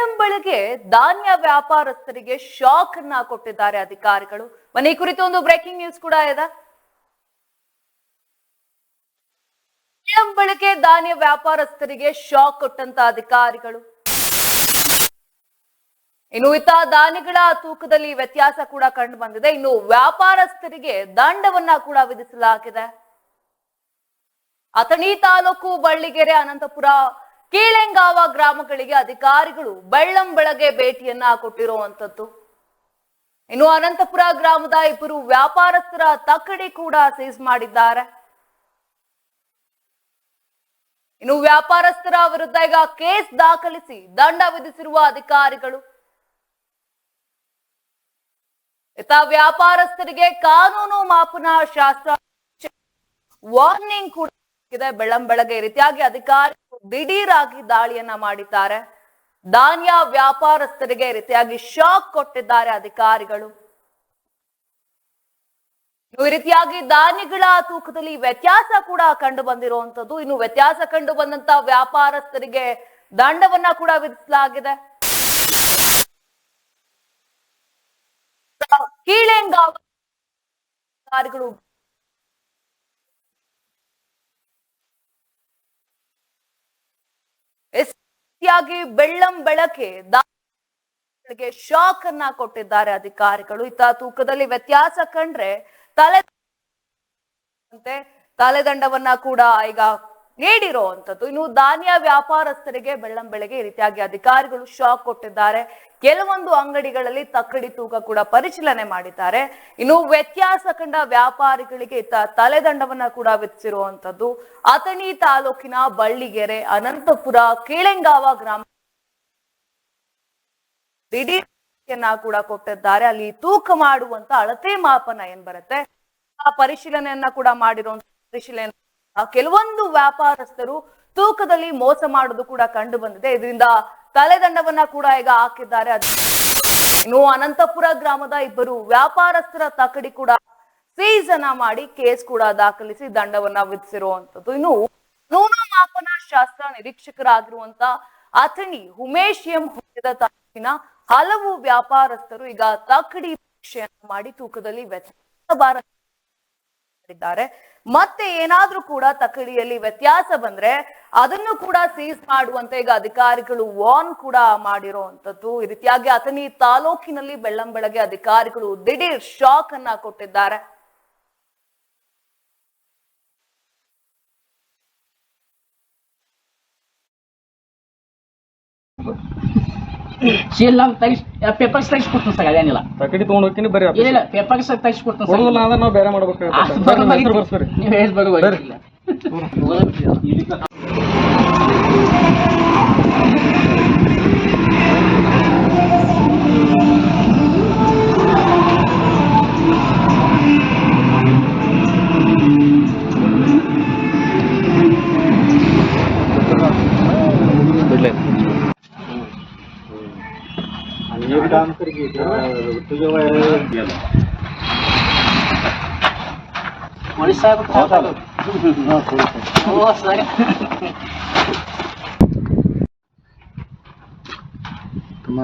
ಬೆಳ್ಳಂಬೆಳಗ್ಗೆ ಧಾನ್ಯ ವ್ಯಾಪಾರಸ್ಥರಿಗೆ ಶಾಕ್ ಅನ್ನ ಕೊಟ್ಟಿದ್ದಾರೆ ಅಧಿಕಾರಿಗಳು. ಮನೆ ಕುರಿತು ಒಂದು ಬ್ರೇಕಿಂಗ್ ನ್ಯೂಸ್ ಕೂಡ ಇದೆ. ಬೆಳ್ಳಂಬೆಳಗ್ಗೆ ಧಾನ್ಯ ವ್ಯಾಪಾರಸ್ಥರಿಗೆ ಶಾಕ್ ಕೊಟ್ಟಂತ ಅಧಿಕಾರಿಗಳು. ಇನ್ನು ಇತ ದಾನಿಗಳ ತೂಕದಲ್ಲಿ ವ್ಯತ್ಯಾಸ ಕೂಡ ಕಂಡು ಬಂದಿದೆ. ಇನ್ನು ವ್ಯಾಪಾರಸ್ಥರಿಗೆ ದಂಡವನ್ನ ಕೂಡ ವಿಧಿಸಲಾಗಿದೆ. ಅಥಣಿ ತಾಲೂಕು ಬಳ್ಳಿಗೆರೆ ಅನಂತಪುರ ಕೀಳೆಂಗಾವ ಗ್ರಾಮಗಳಿಗೆ ಅಧಿಕಾರಿಗಳು ಬೆಳ್ಳಂ ಬೆಳಗ್ಗೆ ಭೇಟಿಯನ್ನ ಕೊಟ್ಟಿರುವಂತದ್ದು ಇನ್ನು ಅನಂತಪುರ ಗ್ರಾಮದ ಇಬ್ಬರು ವ್ಯಾಪಾರಸ್ಥರ ತಕ್ಕಡಿ ಕೂಡ ಸೀಸ್ ಮಾಡಿದ್ದಾರೆ. ಇನ್ನು ವ್ಯಾಪಾರಸ್ಥರ ವಿರುದ್ಧ ಈಗ ಕೇಸ್ ದಾಖಲಿಸಿ ದಂಡ ವಿಧಿಸಿರುವ ಅಧಿಕಾರಿಗಳು. ಇತ್ತ ವ್ಯಾಪಾರಸ್ಥರಿಗೆ ಕಾನೂನು ಮಾಪನ ಶಾಸ್ತ್ರ ವಾರ್ನಿಂಗ್ ಕೂಡ ಇದೆ. ಬೆಳ್ಳಂಬೆಳಗ್ಗೆ ರೀತಿಯಾಗಿ ಅಧಿಕಾರಿಗಳು ದಿಢೀರಾಗಿ ದಾಳಿಯನ್ನ ಮಾಡಿದ್ದಾರೆ. ಧಾನ್ಯ ವ್ಯಾಪಾರಸ್ಥರಿಗೆ ರೀತಿಯಾಗಿ ಶಾಕ್ ಕೊಟ್ಟಿದ್ದಾರೆ ಅಧಿಕಾರಿಗಳು. ಈ ರೀತಿಯಾಗಿ ಧಾನ್ಯಗಳ ತೂಕದಲ್ಲಿ ವ್ಯತ್ಯಾಸ ಕೂಡ ಕಂಡು ಬಂದಿರುವಂತದ್ದು ಇನ್ನು ವ್ಯತ್ಯಾಸ ಕಂಡು ಬಂದಂತ ವ್ಯಾಪಾರಸ್ಥರಿಗೆ ದಂಡವನ್ನ ಕೂಡ ವಿಧಿಸಲಾಗಿದೆ. ಕೀಳೆಂಗಾವ ಅಧಿಕಾರಿಗಳು ಎಸ್ ರೀತಿಯಾಗಿ ಬೆಳ್ಳಂ ಬೆಳಕೆ ದಾಳಿಗೆ ಶಾಕ್ ಅನ್ನ ಕೊಟ್ಟಿದ್ದಾರೆ ಅಧಿಕಾರಿಗಳು. ಇತ್ತ ತೂಕದಲ್ಲಿ ವ್ಯತ್ಯಾಸ ಕಂಡ್ರೆ ತಲೆ ತಲೆದಂಡವನ್ನ ಕೂಡ ಈಗ ನೀಡಿರುವಂತದ್ದು ಇನ್ನು ಧಾನ್ಯ ವ್ಯಾಪಾರಸ್ಥರಿಗೆ ಬೆಳ್ಳಂ ಬೆಳಗ್ಗೆ ಈ ರೀತಿಯಾಗಿ ಅಧಿಕಾರಿಗಳು ಶಾಕ್ ಕೊಟ್ಟಿದ್ದಾರೆ. ಕೆಲವೊಂದು ಅಂಗಡಿಗಳಲ್ಲಿ ತಕ್ಕಡಿ ತೂಕ ಕೂಡ ಪರಿಶೀಲನೆ ಮಾಡಿದ್ದಾರೆ. ಇನ್ನು ವ್ಯತ್ಯಾಸ ಕಂಡ ವ್ಯಾಪಾರಿಗಳಿಗೆ ತಲೆದಂಡವನ್ನ ಕೂಡ ವಿಧಿಸಿರುವಂತದ್ದು ಅಥಣಿ ತಾಲೂಕಿನ ಬಳ್ಳಿಗೆರೆ, ಅನಂತಪುರ, ಕೀಳೆಂಗಾವ ಗ್ರಾಮ ದಿಢೀರ್ನ ಕೂಡ ಕೊಟ್ಟಿದ್ದಾರೆ. ಅಲ್ಲಿ ತೂಕ ಮಾಡುವಂತ ಅಳತೆ ಮಾಪನ ಏನ್ ಬರುತ್ತೆ? ಆ ಪರಿಶೀಲನೆಯನ್ನ ಕೂಡ ಮಾಡಿರುವಂತ ಪರಿಶೀಲನೆ ಕೆಲವೊಂದು ವ್ಯಾಪಾರಸ್ಥರು ತೂಕದಲ್ಲಿ ಮೋಸ ಮಾಡೋದು ಕೂಡ ಕಂಡು ಬಂದಿದೆ. ಇದರಿಂದ ತಲೆದಂಡವನ್ನ ಕೂಡ ಈಗ ಹಾಕಿದ್ದಾರೆ. ಇನ್ನು ಅನಂತಪುರ ಗ್ರಾಮದ ಇಬ್ಬರು ವ್ಯಾಪಾರಸ್ಥರ ತಕಡಿ ಕೂಡ ಸೀಸನ ಮಾಡಿ ಕೇಸ್ ಕೂಡ ದಾಖಲಿಸಿ ದಂಡವನ್ನ ವಿಧಿಸಿರುವಂತದ್ದು. ಇನ್ನು ನೂನ ಮಾಪನ ಶಾಸ್ತ್ರ ನಿರೀಕ್ಷಕರಾಗಿರುವಂತ ಅಥಣಿ ಉಮೇಶ್ ಎಂ ಹೊಂದಿದ ತಾಲೂಕಿನ ಹಲವು ವ್ಯಾಪಾರಸ್ಥರು ಈಗ ತಕಡಿ ಪರೀಕ್ಷೆಯನ್ನು ಮಾಡಿ ತೂಕದಲ್ಲಿ ವ್ಯತ್ಯಾಸ ಮಾಡಿದ್ದಾರೆ. ಮತ್ತೆ ಏನಾದ್ರೂ ಕೂಡ ತಕಡಿಯಲ್ಲಿ ವ್ಯತ್ಯಾಸ ಬಂದ್ರೆ ಅದನ್ನು ಕೂಡ ಸೀಸ್ ಮಾಡುವಂತೆ ಈಗ ಅಧಿಕಾರಿಗಳು ವಾರ್ನ್ ಕೂಡ ಮಾಡಿರುವಂತದ್ದು ಈ ರೀತಿಯಾಗಿ ಅಥಣಿ ತಾಲೂಕಿನಲ್ಲಿ ಬೆಳ್ಳಂ ಬೆಳಗ್ಗೆ ಅಧಿಕಾರಿಗಳು ದಿಢೀರ್ ಶಾಕ್ ಅನ್ನ ಕೊಟ್ಟಿದ್ದಾರೆ. ಶೀಲ್ ನಾವು ತೆಗಿಸ್ ಪೇಪರ್ಸ್ ತೆಗಿಸ್ಕೊಡ್ತೀನಿ ಸರ್ ಅದೇನಿಲ್ಲ. ತಕಡಿ ತಗೊಂಡ್ ಹೋಗ್ತೀನಿ ಬರ್ರಿ ಇಲ್ಲ ಪೇಪರ್ ಪೇಪರ್ಸ್ ತೆಗಿಸ್ಕೊಡ್ತೀನಿ ಸರ್. ಕೊಡೋದಿಲ್ಲ ಅಂದ್ರೆ ನಾವು ಬೇರೆ ಮಾಡ್ಬೇಕು. ಬರ್ಸ್ರಿ ನೀವು ಹೇಳಿ ಬರುವಾಗ ಇಲ್ಲ ಪೊಲೀಸ್ ಸಾಹೇಬ್ ಓ ಸರಿ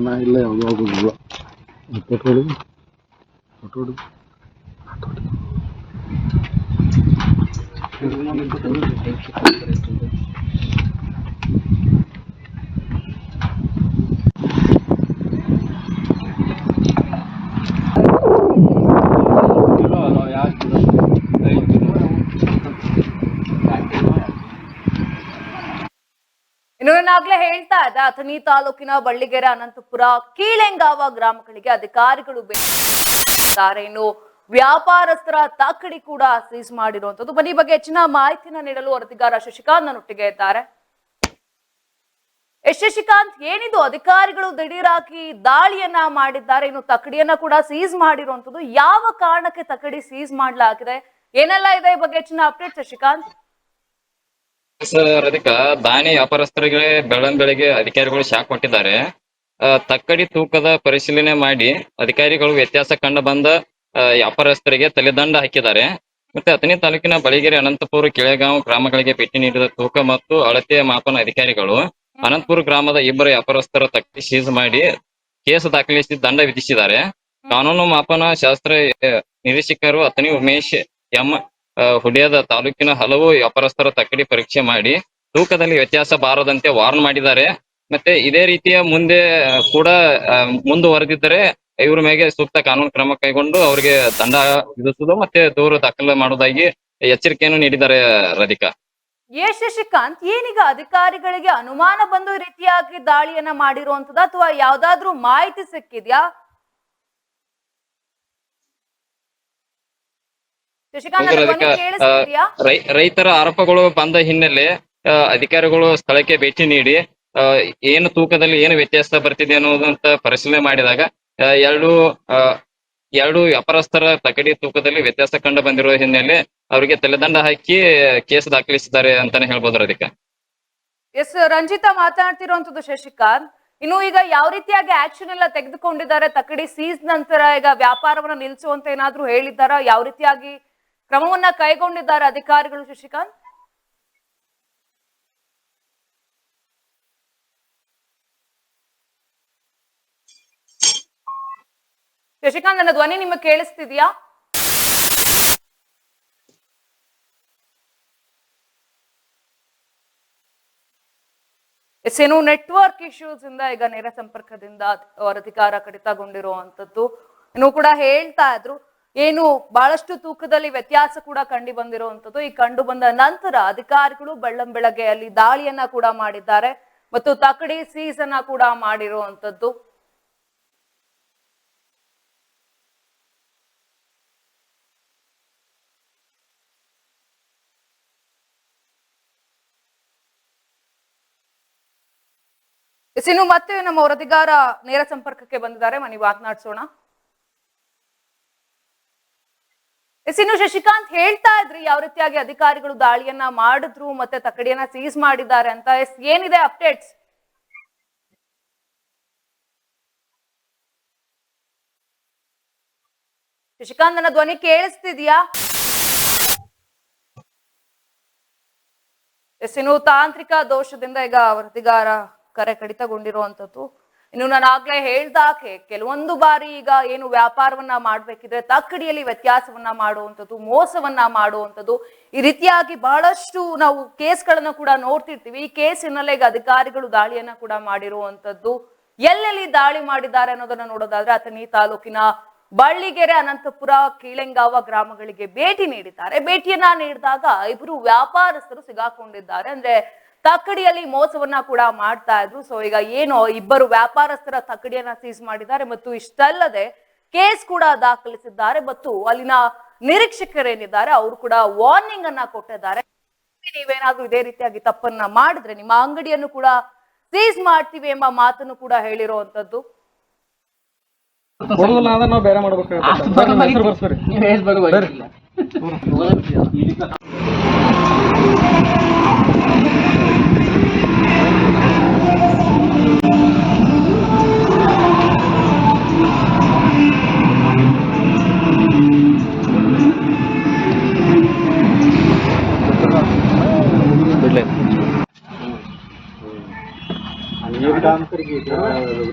ನಾ ಇಲ್ಲ ಯಾವುದು ಆಗೋದಿಲ್ಲ ಪೆಟ್ರೋಲ್ ಪೆಟ್ರೋಲ್ ಇನ್ನು ನಾನಾಗ್ಲೇ ಹೇಳ್ತಾ ಇದೆ ಅಥಣಿ ತಾಲೂಕಿನ ಬಳ್ಳಿಗೆರೆ ಅನಂತಪುರ, ಕೀಳೆಂಗಾವ ಗ್ರಾಮಗಳಿಗೆ ಅಧಿಕಾರಿಗಳು ಬೇಕಾರೆ ಇನ್ನು ವ್ಯಾಪಾರಸ್ಥರ ತಾಕಡಿ ಕೂಡ ಸೀಸ್ ಮಾಡಿರುವಂತದ್ದು ಬನ್ನಿ ಬಗ್ಗೆ ಹೆಚ್ಚಿನ ಮಾಹಿತಿನ ನೀಡಲು ವರದಿಗಾರ ಶಶಿಕಾಂತ್ ನನ್ನೊಟ್ಟಿಗೆ ಇದ್ದಾರೆ. ಎಸ್, ಶಶಿಕಾಂತ್, ಏನಿದು? ಅಧಿಕಾರಿಗಳು ದಿಢೀರಾಗಿ ದಾಳಿಯನ್ನ ಮಾಡಿದ್ದಾರೆ. ಇನ್ನು ತಕಡಿಯನ್ನ ಕೂಡ ಸೀಸ್ ಮಾಡಿರುವಂತದ್ದು ಯಾವ ಕಾರಣಕ್ಕೆ ತಕಡಿ ಸೀಸ್ ಮಾಡಲಾಗಿದೆ? ಏನೆಲ್ಲ ಇದೆ? ಈ ಬಗ್ಗೆ ಹೆಚ್ಚಿನ ಅಪ್ಡೇಟ್ ಶಶಿಕಾಂತ್? ಸರ್, ಅದಕ್ಕ ದಾನಿ ವ್ಯಾಪಾರಸ್ಥರಿಗೆ ಬೆಳ್ಳಂ ಬೆಳಗ್ಗೆ ಅಧಿಕಾರಿಗಳು ಶಾಕ್ ಕೊಟ್ಟಿದ್ದಾರೆ. ತಕ್ಕಡಿ ತೂಕದ ಪರಿಶೀಲನೆ ಮಾಡಿ ಅಧಿಕಾರಿಗಳು ವ್ಯತ್ಯಾಸ ಕಂಡು ಬಂದ ವ್ಯಾಪಾರಸ್ಥರಿಗೆ ತಲೆದಂಡ ಹಾಕಿದ್ದಾರೆ. ಮತ್ತೆ ಅಥಣಿ ತಾಲೂಕಿನ ಬಳಿಗೆರೆ ಅನಂತಪುರ ಕೆಳೆಗಾಂವ್ ಗ್ರಾಮಗಳಿಗೆ ಭೇಟಿ ನೀಡಿದ ತೂಕ ಮತ್ತು ಅಳತೆ ಮಾಪನ ಅಧಿಕಾರಿಗಳು ಅನಂತಪುರ ಗ್ರಾಮದ ಇಬ್ಬರು ವ್ಯಾಪಾರಸ್ಥರ ತಕ್ಕಡಿ ಸೀಸ್ ಮಾಡಿ ಕೇಸ್ ದಾಖಲಿಸಿ ದಂಡ ವಿಧಿಸಿದ್ದಾರೆ. ಕಾನೂನು ಮಾಪನ ಶಾಸ್ತ್ರ ನಿರೀಕ್ಷಕರು ಅಥಣಿ ಉಮೇಶ್ ಎಂ ಆ, ಹುಡಿಯಾದ ತಾಲೂಕಿನ ಹಲವು ವ್ಯಾಪಾರಸ್ಥರ ತಕ್ಕಡಿ ಪರೀಕ್ಷೆ ಮಾಡಿ ತೂಕದಲ್ಲಿ ವ್ಯತ್ಯಾಸ ಬಾರದಂತೆ ವಾರ್ನ್ ಮಾಡಿದ್ದಾರೆ. ಮತ್ತೆ ಇದೇ ರೀತಿಯ ಮುಂದೆ ಕೂಡ ಮುಂದುವರೆದಿದ್ದರೆ ಇವ್ರ ಮೇಲೆ ಸೂಕ್ತ ಕಾನೂನು ಕ್ರಮ ಕೈಗೊಂಡು ಅವರಿಗೆ ದಂಡ ವಿಧಿಸುವುದು ಮತ್ತೆ ದೂರು ದಾಖಲೆ ಮಾಡುವುದಾಗಿ ಎಚ್ಚರಿಕೆಯನ್ನು ನೀಡಿದ್ದಾರೆ ರಾಧಿಕಾ. ಎ ಶಶಿಕಾಂತ್ ಏನೀಗ ಅಧಿಕಾರಿಗಳಿಗೆ ಅನುಮಾನ ಬಂದು ರೀತಿಯಾಗಿ ದಾಳಿಯನ್ನ ಮಾಡಿರುವಂತದ ಅಥವಾ ಯಾವ್ದಾದ್ರೂ ಮಾಹಿತಿ ಸಿಕ್ಕಿದ್ಯಾ ಶಶಿಕಾಂತ್ ನನ್ನ ಧ್ವನಿ ರಾಧಿಕಾ, ಕೇಳಿಸ್ತಿದ್ಯಾ ರೈ- ರೈತರ ಆರೋಪಗಳು ಬಂದ ಹಿನ್ನೆಲೆ ಅಧಿಕಾರಿಗಳು ಸ್ಥಳಕ್ಕೆ ಭೇಟಿ ನೀಡಿ ಏನು ತೂಕದಲ್ಲಿ ಏನು ವ್ಯತ್ಯಾಸ ಬರ್ತಿದೆ ಅನ್ನೋದಂತ ಪರಿಶೀಲನೆ ಮಾಡಿದಾಗ ಎರಡು ಎರಡು ವ್ಯಾಪಾರಸ್ಥರ ತಕಡಿ ತೂಕದಲ್ಲಿ ವ್ಯತ್ಯಾಸ ಕಂಡು ಬಂದಿರುವ ಹಿನ್ನೆಲೆ ಅವರಿಗೆ ತಲೆದಂಡ ಹಾಕಿ ಕೇಸ್ ದಾಖಲಿಸಿದ್ದಾರೆ ಅಂತಾನೆ ಹೇಳ್ಬೋದು ಅದಕ್ಕೆ. ಎಸ್ ರಂಜಿತಾ ಮಾತನಾಡ್ತಿರುವಂತದ್ದು ಶಶಿಕಾಂತ್. ಇನ್ನು ಈಗ ಯಾವ ರೀತಿಯಾಗಿ ಆಕ್ಷನ್ ಎಲ್ಲ ತೆಗೆದುಕೊಂಡಿದ್ದಾರೆ? ತಕಡಿ ಸೀಸ್ ನಂತರ ಈಗ ವ್ಯಾಪಾರವನ್ನ ನಿಲ್ಲಿಸುವಂತ ಏನಾದ್ರೂ ಹೇಳಿದ್ದಾರಾ? ಯಾವ ರೀತಿಯಾಗಿ ಕ್ರಮವನ್ನ ಕೈಗೊಂಡಿದ್ದಾರೆ ಅಧಿಕಾರಿಗಳು ಶಶಿಕಾಂತ್. ಶಶಿಕಾಂತ್, ನನ್ನ ಧ್ವನಿ ನಿಮಗೆ ಕೇಳಿಸ್ತಿದ್ಯಾ? ಎಸ್ ಏನು ನೆಟ್ವರ್ಕ್ ಇಶ್ಯೂಸ್ ಇಂದ ಈಗ ನೇರ ಸಂಪರ್ಕದಿಂದ ಅವರ ಅಧಿಕಾರ ಕಡಿತಗೊಂಡಿರುವಂತದ್ದು. ಇನ್ನು ಕೂಡ ಹೇಳ್ತಾ ಇದ್ರು ಏನು ಬಹಳಷ್ಟು ತೂಕದಲ್ಲಿ ವ್ಯತ್ಯಾಸ ಕೂಡ ಕಂಡು ಬಂದಿರುವಂತದ್ದು ಈ ಕಂಡು ಬಂದ ನಂತರ ಅಧಿಕಾರಿಗಳು ಬೆಳ್ಳಂ ಬೆಳಗ್ಗೆ ಅಲ್ಲಿ ದಾಳಿಯನ್ನ ಕೂಡ ಮಾಡಿದ್ದಾರೆ ಮತ್ತು ತಕಡಿ ಸೀಸನ್ನ ಕೂಡ ಮಾಡಿರುವಂತದ್ದು ಇನ್ನು ಮತ್ತೆ ನಮ್ಮ ವರದಿಗಾರ ನೇರ ಸಂಪರ್ಕಕ್ಕೆ ಬಂದಿದ್ದಾರೆ. ಮನೆ ಮಾತನಾಡ್ಸೋಣ ಎಸ್ ಇನ್ನು ಶಶಿಕಾಂತ್ ಹೇಳ್ತಾ ಇದ್ರಿ ಯಾವ ರೀತಿಯಾಗಿ ಅಧಿಕಾರಿಗಳು ದಾಳಿಯನ್ನ ಮಾಡಿದ್ರು ಮತ್ತೆ ತಕಡಿಯನ್ನ ಸೀಸ್ ಮಾಡಿದ್ದಾರೆ ಅಂತ. ಏನಿದೆ ಅಪ್ಡೇಟ್ಸ್ ಶಶಿಕಾಂತ್, ನನ್ನ ಧ್ವನಿ ಕೇಳಿಸ್ತಿದ್ಯಾ? ಎಸ್, ಇನ್ನು ತಾಂತ್ರಿಕ ದೋಷದಿಂದ ಈಗ ವರದಿಗಾರ ಕರೆ ಕಡಿತಗೊಂಡಿರುವಂತದ್ದು. ಇನ್ನು ನಾನು ಆಗ್ಲೇ ಹೇಳ್ದಾಕೆ ಕೆಲವೊಂದು ಬಾರಿ ಈಗ ಏನು ವ್ಯಾಪಾರವನ್ನ ಮಾಡ್ಬೇಕಿದ್ರೆ ತಕ್ಕಡಿಯಲ್ಲಿ ವ್ಯತ್ಯಾಸವನ್ನ ಮಾಡುವಂಥದ್ದು, ಮೋಸವನ್ನ ಮಾಡುವಂಥದ್ದು, ಈ ರೀತಿಯಾಗಿ ಬಹಳಷ್ಟು ನಾವು ಕೇಸ್ಗಳನ್ನ ಕೂಡ ನೋಡ್ತಿರ್ತೀವಿ. ಈ ಕೇಸ್ ಹಿನ್ನೆಲೆ ಈಗ ಅಧಿಕಾರಿಗಳು ದಾಳಿಯನ್ನ ಕೂಡ ಮಾಡಿರುವಂಥದ್ದು. ಎಲ್ಲೆಲ್ಲಿ ದಾಳಿ ಮಾಡಿದ್ದಾರೆ ಅನ್ನೋದನ್ನ ನೋಡೋದಾದ್ರೆ ಅಥಣಿ ತಾಲೂಕಿನ ಬಳ್ಳಿಗೆರೆ, ಅನಂತಪುರ, ಕೀಳೆಂಗಾವ ಗ್ರಾಮಗಳಿಗೆ ಭೇಟಿ ನೀಡಿದ್ದಾರೆ. ಭೇಟಿಯನ್ನ ನೀಡಿದಾಗ ಇಬ್ಬರು ವ್ಯಾಪಾರಸ್ಥರು ಸಿಗಾಕೊಂಡಿದ್ದಾರೆ. ಅಂದ್ರೆ ತಕ್ಕಡಿಯಲ್ಲಿ ಮೋಸವನ್ನ ಕೂಡ ಮಾಡ್ತಾ ಇದ್ರು. ಸೊ ಈಗ ಏನು ಇಬ್ಬರು ವ್ಯಾಪಾರಸ್ಥರ ತಕ್ಕಡಿಯನ್ನ ಸೀಸ್ ಮಾಡಿದ್ದಾರೆ ಮತ್ತು ಇಷ್ಟಲ್ಲದೆ ಕೇಸ್ ಕೂಡ ದಾಖಲಿಸಿದ್ದಾರೆ ಮತ್ತು ಅಲ್ಲಿನ ನಿರೀಕ್ಷಕರೇನಿದ್ದಾರೆ ಅವರು ಕೂಡ ವಾರ್ನಿಂಗ್ ಅನ್ನ ಕೊಟ್ಟಿದ್ದಾರೆ. ನೀವೇನಾದ್ರೂ ಇದೇ ರೀತಿಯಾಗಿ ತಪ್ಪನ್ನ ಮಾಡಿದ್ರೆ ನಿಮ್ಮ ಅಂಗಡಿಯನ್ನು ಕೂಡ ಸೀಸ್ ಮಾಡ್ತೀವಿ ಎಂಬ ಮಾತನ್ನು ಕೂಡ ಹೇಳಿರುವಂತದ್ದು. ಬೇರೆ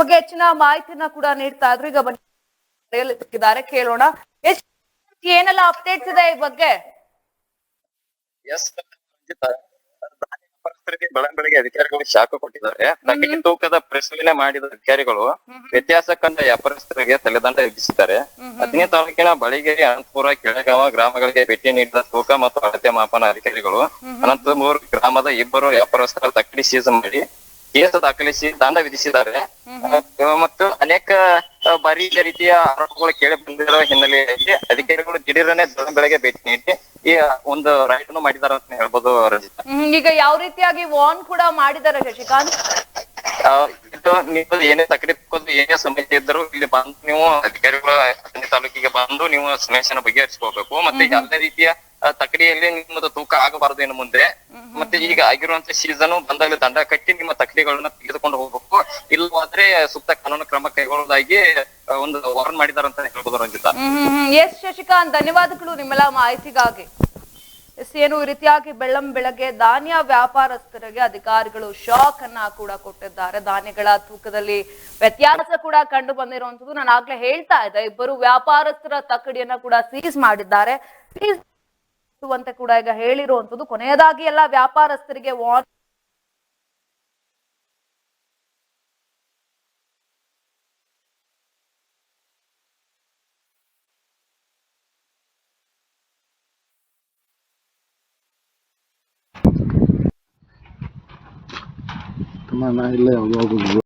ಬಗ್ಗೆ ಹೆಚ್ಚಿನ ಮಾಹಿತಿನ ಕೂಡ ನೀಡ್ತಾ ಇದ್ರು. ಈಗ ಬನ್ನಿ. ಕೇಳೋಣ. ಏನೆಲ್ಲ ಅಪ್ಡೇಟ್ಸ್ ಇದೆ ಈ ಬಗ್ಗೆ? ಬೆಳಂಬೆಳಗ್ಗೆ ಅಧಿಕಾರಿಗಳು ಶಾಖ ಕೊಟ್ಟಿದ್ದಾರೆ. ತೂಕದ ಪ್ರಶ್ನೆ ಮಾಡಿದ ಅಧಿಕಾರಿಗಳು ವ್ಯತ್ಯಾಸ ಕಂಡ ವ್ಯಾಪಾರಸ್ಥರಿಗೆ ತಲೆದಂಡ ವಿಧಿಸಿದ್ದಾರೆ ಹದಿನೇ ತಾಲೂಕಿನ ಬಳಿಗೇರಿ ಅನಂತಪುರ ಕೆಳಗಾವ ಗ್ರಾಮಗಳಿಗೆ ಭೇಟಿ ನೀಡಿದ ತೂಕ ಮತ್ತು ಅಳತೆ ಮಾಪನ ಅಧಿಕಾರಿಗಳು ಅನಂತಪುರ ಗ್ರಾಮದ ಇಬ್ಬರು ವ್ಯಾಪಾರಸ್ಥರ ತಕ್ಕಡಿ ಸೀಸ್ ಮಾಡಿ ಕೇಸು ದಾಖಲಿಸಿ ದಂಡ ವಿಧಿಸಿದ್ದಾರೆ. ಮತ್ತು ಅನೇಕ ಬಾರಿ ರೀತಿಯ ಆರೋಪಗಳು ಕೇಳಿ ಬಂದಿರೋ ಹಿನ್ನೆಲೆಯಲ್ಲಿ ಅಧಿಕಾರಿಗಳು ದಿಢೀರನೆ ಬೆಳಗ್ಗೆ ಭೇಟಿ ನೀಡಿ ಈ ಒಂದು ರೈಟ್ ಅನ್ನು ಮಾಡಿದ್ದಾರೆ ಅಂತ ಹೇಳ್ಬೋದು ರಜಿತಾ. ಈಗ ಯಾವ ರೀತಿಯಾಗಿ ವಾರ್ನ್ ಕೂಡ ಮಾಡಿದ್ದಾರೆ ಶಶಿಕಾಂತ್ ಇದು ನೀವು ಏನೇ ತಕಲೀಫ್ ಏನೇ ಸಮಸ್ಯೆ ಇದ್ದರೂ ಇಲ್ಲಿ ಬಂದು ನೀವು ಅಧಿಕಾರಿಗಳ ತಾಲೂಕಿಗೆ ಬಂದು ನೀವು ಸಮಸ್ಯೆನ ಬಗೆಹರಿಸ್ಕೋಬೇಕು. ಮತ್ತೆ ಯಾವುದೇ ರೀತಿಯ ತಕಡಿಯಲ್ಲಿ ನಿಮ್ಮದು ತೂಕ ಆಗಬಾರದು ಇನ್ನು ಮುಂದೆ. ಮತ್ತೆ ಈಗ ಆಗಿರುವಂತ ಸೀಸನ್ ಬಂದಾಗ ದಂಡ ಕಟ್ಟಿ ನಿಮ್ಮ ತಕಡಿಗಳನ್ನ ತೆಗೆದುಕೊಂಡು ಹೋಗ್ಬೇಕು. ಇಲ್ಲವಾದ್ರೆ ಸೂಕ್ತ ಕಾನೂನು ಕ್ರಮ ಕೈಗೊಳ್ಳೋದಾಗಿ ಒಂದು ವಾರ್ನ್ ಮಾಡಿದಾರೆ ಅಂತ ಹೇಳ್ಬೋದು ರಂಜಿತಾ. ಎಸ್ ಶಶಿಕಾಂತ್ ಧನ್ಯವಾದಗಳು ನಿಮ್ಮೆಲ್ಲ ಮಾಹಿತಿಗಾಗಿ. ಎಸ್ ಏನು ಈ ರೀತಿಯಾಗಿ ಬೆಳ್ಳಂ ಬೆಳಗ್ಗೆ ಧಾನ್ಯ ವ್ಯಾಪಾರಸ್ಥರಿಗೆ ಅಧಿಕಾರಿಗಳು ಶಾಕ್ ಅನ್ನ ಕೂಡ ಕೊಟ್ಟಿದ್ದಾರೆ. ಧಾನ್ಯಗಳ ತೂಕದಲ್ಲಿ ವ್ಯತ್ಯಾಸ ಕೂಡ ಕಂಡು ಬಂದಿರುವಂತದ್ದು ನಾನು ಆಗ್ಲೇ ಹೇಳ್ತಾ ಇದ್ದೆ ಇಬ್ಬರು ವ್ಯಾಪಾರಸ್ಥರ ತಕ್ಕಡಿಯನ್ನ ಕೂಡ ಸೀಸ್ ಮಾಡಿದ್ದಾರೆ. ಸೀಸ್ ಅಂತ ಕೂಡ ಈಗ ಹೇಳಿರುವಂತದ್ದು ಕೊನೆಯದಾಗಿ ಎಲ್ಲ ವ್ಯಾಪಾರಸ್ಥರಿಗೆ ತಮ್ಮ ನಾ ಇಲ್ಲ ಯಾವ್ದು